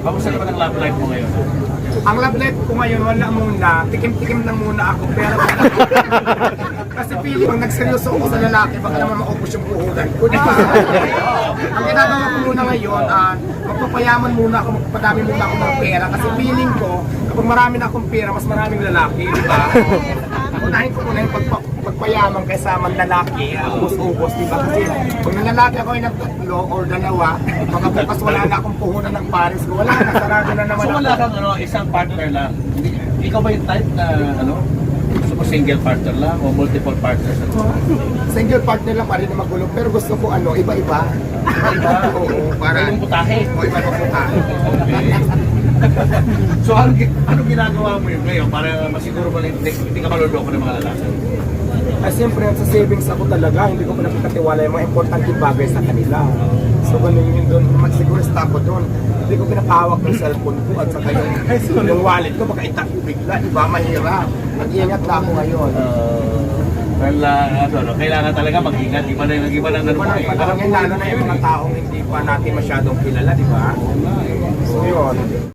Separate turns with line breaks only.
Kamusta naman ang love life mo ngayon?
Ang love life ko ngayon, wala muna. Tikim-tikim lang muna ako. Pero kasi feeling pag nagseryoso ako sa lalaki, baka naman maubos yung puhunan ko. Di ba? Ang ginagawa ko muna ngayon, ah, magpapayaman muna ako, magpapadami muna ako ng pera. Kasi feeling ko, kapag marami na akong pera, mas maraming lalaki. Di ba? Unahin ko muna yung pagpa, pagpayaman kaysa man lalaki, ah, ubos-ubos. Di ba? Kasi pag nanlalaki ako ay ng tatlo or dalawa, baka bukas wala na akong puhunan ng pares ko. Wala na, sarado na naman
So wala kang ano, isang partner lang. Hindi- Ikaw ba yung type na ano, gusto mo single partner lang o multiple partners?
Single partner lang pa rin na magulo, pero gusto ko ano, iba-iba. Iba-iba, oo, para
Para yung putahe.
o iba iba putahe.
Okay. so ano, ano ginagawa mo yun ngayon para masiguro na hindi, hindi ka maluloko ng mga lalaki?
Ay siyempre, sa savings ako talaga, hindi ko pinapakatiwala yung mga importanteng bagay sa kanila. So ganun yun doon, magsigurista ako doon. Hindi ko pinapahawak ng cellphone ko at saka yung, yung wallet ko, baka itago bigla, di ba? Mahirap. Mag-iingat na ako ngayon.
Uh, well, uh, ano, no, kailangan talaga mag-ingat. Iba na yung iba na ano,
Parang,
eh.
parang lalo na yung mga taong hindi pa natin masyadong kilala, di ba? So yun.